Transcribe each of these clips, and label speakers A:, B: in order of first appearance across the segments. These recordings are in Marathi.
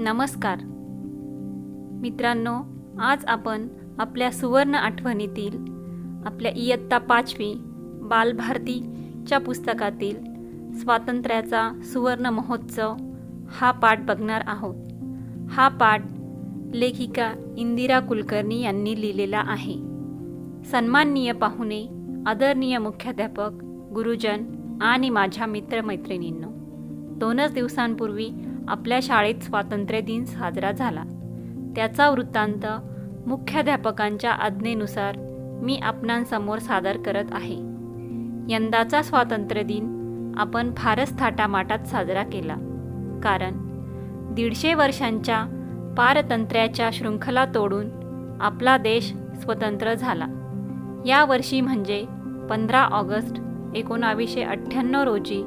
A: नमस्कार. मित्रांनो आज आपण आपल्या सुवर्ण आठवणीतील आपल्या इयत्ता पाचवी बालभारतीच्या पुस्तकातील स्वातंत्र्याचा सुवर्ण महोत्सव हा पाठ बघणार आहोत. हा पाठ लेखिका इंदिरा कुलकर्णी यांनी लिहिलेला आहे. सन्माननीय पाहुणे आदरणीय मुख्याध्यापक गुरुजन आणि माझ्या मित्रमैत्रिणींनो दोनच दिवसांपूर्वी आपल्या शाळेत स्वातंत्र्य दिन साजरा झाला. त्याचा वृत्तांत मुख्याध्यापकांच्या आज्ञेनुसार मी आपणांसमोर सादर करत आहे. यंदाचा स्वातंत्र्य दिन आपण फारच थाटामाटात साजरा केला. कारण दीडशे वर्षांच्या पारतंत्र्याच्या शृंखला तोडून आपला देश स्वतंत्र झाला. यावर्षी म्हणजे पंधरा ऑगस्ट एकोणावीसशे अठ्ठ्याण्णव रोजी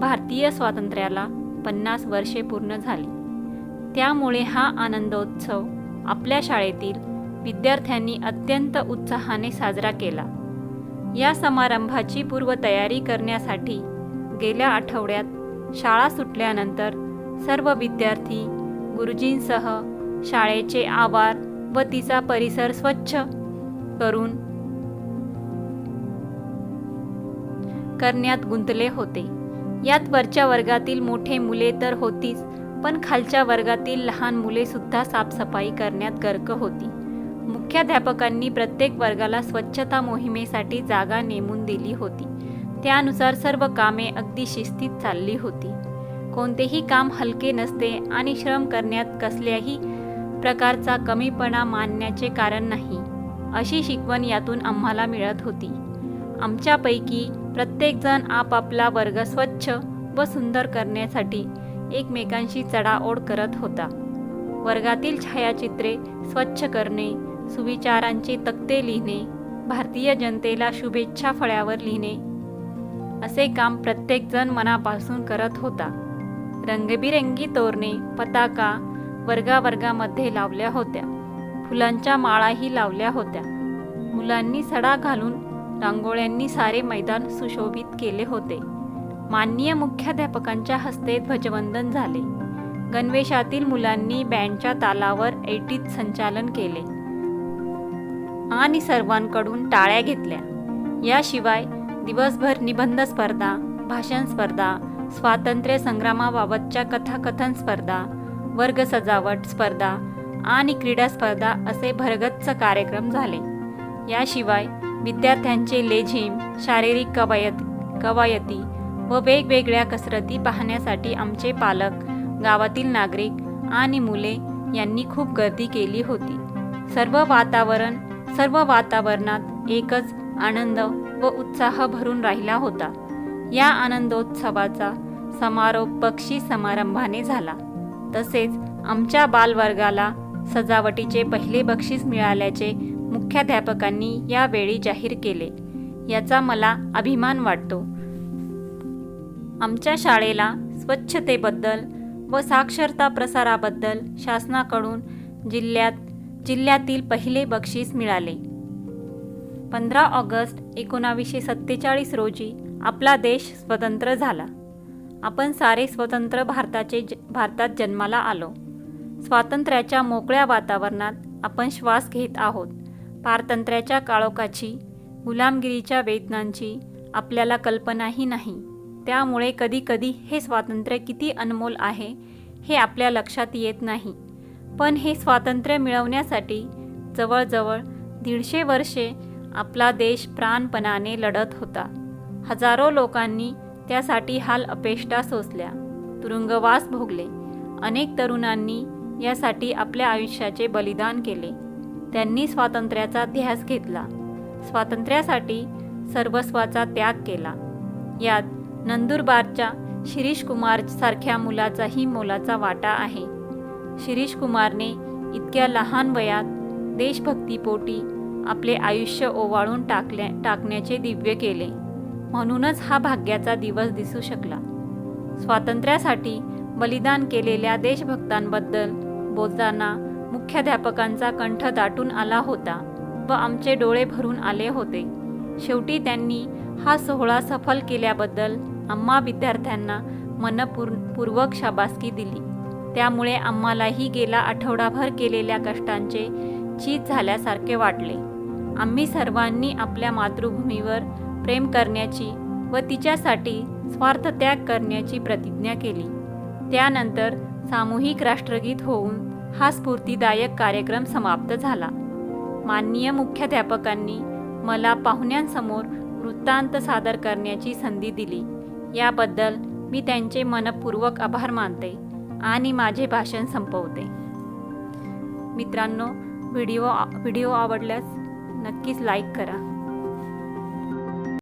A: भारतीय स्वातंत्र्याला पन्नास वर्षे पूर्ण झाली. त्यामुळे हा आनंदोत्सव आपल्या शाळेतील विद्यार्थ्यांनी अत्यंत उत्साहाने साजरा केला. या समारंभाची पूर्वतयारी करण्यासाठी गेल्या आठवड्यात शाळा सुटल्यानंतर सर्व विद्यार्थी गुरुजींसह शाळेचे आवार व तिचा परिसर स्वच्छ करून करण्यात गुंतले होते. यात वरच्या वर्गातील मोठे मुले तर होतीच पण खालच्या वर्गातील लहान मुले सुद्धा साफसफाई करण्यात गर्क होती. मुख्याध्यापकांनी प्रत्येक वर्गाला स्वच्छता मोहिमेसाठी जागा नेमून दिली होती. त्यानुसार सर्व कामे अगदी शिस्तीत चालली होती. कोणतेही काम हलके नसते आणि श्रम करण्यात कसल्याही प्रकारचा कमीपणा मानण्याचे कारण नाही अशी शिकवण यातून आम्हाला मिळत होती. आमच्यापैकी प्रत्येकजण आपापला वर्ग स्वच्छ व सुंदर करण्यासाठी एकमेकांशी चढाओढ करत होता. वर्गातील छायाचित्रे स्वच्छ करणे सुविचारांचे तक्ते लिहिणे भारतीय जनतेला शुभेच्छा फळ्यावर लिहिणे असे काम प्रत्येकजण मनापासून करत होता. रंगबिरंगी तोरणे पताका वर्गावर्गामध्ये लावल्या होत्या. फुलांच्या माळाही लावल्या होत्या. मुलांनी सडा घालून रांगोळ्यांनी सारे मैदान सुशोभित केले होते. माननीय मुख्याध्यापकांच्या हस्ते ध्वजवंदन झाले. गणवेशातील मुलांनी बँडच्या तालावर ऐटीत संचालन केले. आणि सर्वांकडून टाळ्या घेतल्या. याशिवाय दिवसभर निबंध स्पर्धा भाषण स्पर्धा स्वातंत्र्य संग्रामाबाबतच्या कथाकथन स्पर्धा वर्ग सजावट स्पर्धा आणि क्रीडा स्पर्धा असे भरगच्च कार्यक्रम झाले. याशिवाय विद्यार्थ्यांचे लेझिम शारीरिक कवायत कवायती व वेगवेगळ्या कसरती पाहण्यासाठी आमचे पालक गावातील नागरिक आणि मुले यांनी खूप गर्दी केली होती. सर्व वातावरण सर्व वातावरणात एकच आनंद व उत्साह भरून राहिला होता. या आनंदोत्सवाचा समारोप बक्षीस समारंभाने झाला. तसेच आमच्या बालवर्गाला सजावटीचे पहिले बक्षीस मिळाल्याचे मुख्याध्यापकांनी यावेळी जाहीर केले. याचा मला अभिमान वाटतो. आमच्या शाळेला स्वच्छतेबद्दल व साक्षरता प्रसाराबद्दल शासनाकडून जिल्ह्यात जिल्ह्यातील पहिले बक्षीस मिळाले. पंधरा ऑगस्ट एकोणावीसशे सत्तेचाळीस रोजी आपला देश स्वतंत्र झाला. आपण सारे स्वतंत्र भारताचे ज भारतात जन्माला आलो. स्वातंत्र्याच्या मोकळ्या वातावरणात आपण श्वास घेत आहोत. पारतंत्र्याच्या काळोखाची गुलामगिरीच्या वेदनांची आपल्याला कल्पनाही नाही. त्यामुळे कधीकधी हे स्वातंत्र्य किती अनमोल आहे हे आपल्या लक्षात येत नाही. पण हे स्वातंत्र्य मिळवण्यासाठी जवळजवळ दीडशे वर्षे आपला देश प्राणपणाने लढत होता. हजारो लोकांनी त्यासाठी हाल अपेष्टा सोसल्या. तुरुंगवास भोगले. अनेक तरुणांनी यासाठी आपल्या आयुष्याचे बलिदान केले. त्यांनी स्वातंत्र्याचा ध्यास घेतला. स्वातंत्र्यासाठी सर्वस्वाचा त्याग केला. यात नंदुरबारच्या शिरीष कुमार सारख्या मुलाचाही मोलाचा वाटा आहे. शिरीष कुमारने इतक्या लहान वयात देशभक्तीपोटी आपले आयुष्य ओवाळून टाकल्या टाकण्याचे दिव्य केले. म्हणूनच हा भाग्याचा दिवस दिसू शकला. स्वातंत्र्यासाठी बलिदान केलेल्या देशभक्तांबद्दल बोलताना मुख्याध्यापकांचा कंठ दाटून आला होता व आमचे डोळे भरून आले होते. शेवटी त्यांनी हा सोहळा सफल केल्याबद्दल आम्हा विद्यार्थ्यांना मनपूर्वक शाबासकी दिली. त्यामुळे आम्हालाही गेला आठवडाभर केलेल्या कष्टांचे चीज झाल्यासारखे वाटले. आम्ही सर्वांनी आपल्या मातृभूमीवर प्रेम करण्याची व तिच्यासाठी स्वार्थत्याग करण्याची प्रतिज्ञा केली. त्यानंतर सामूहिक राष्ट्रगीत होऊन हा स्फूर्तीदायक कार्यक्रम समाप्त झाला. माननीय मुख्याध्यापकांनी मला पाहुण्यांसमोर वृत्तांत सादर करण्याची संधी दिली. याबद्दल मी त्यांचे मनपूर्वक आभार मानते आणि माझे भाषण संपवते. मित्रांनो व्हिडिओ व्हिडिओ आवडल्यास नक्कीच लाईक करा.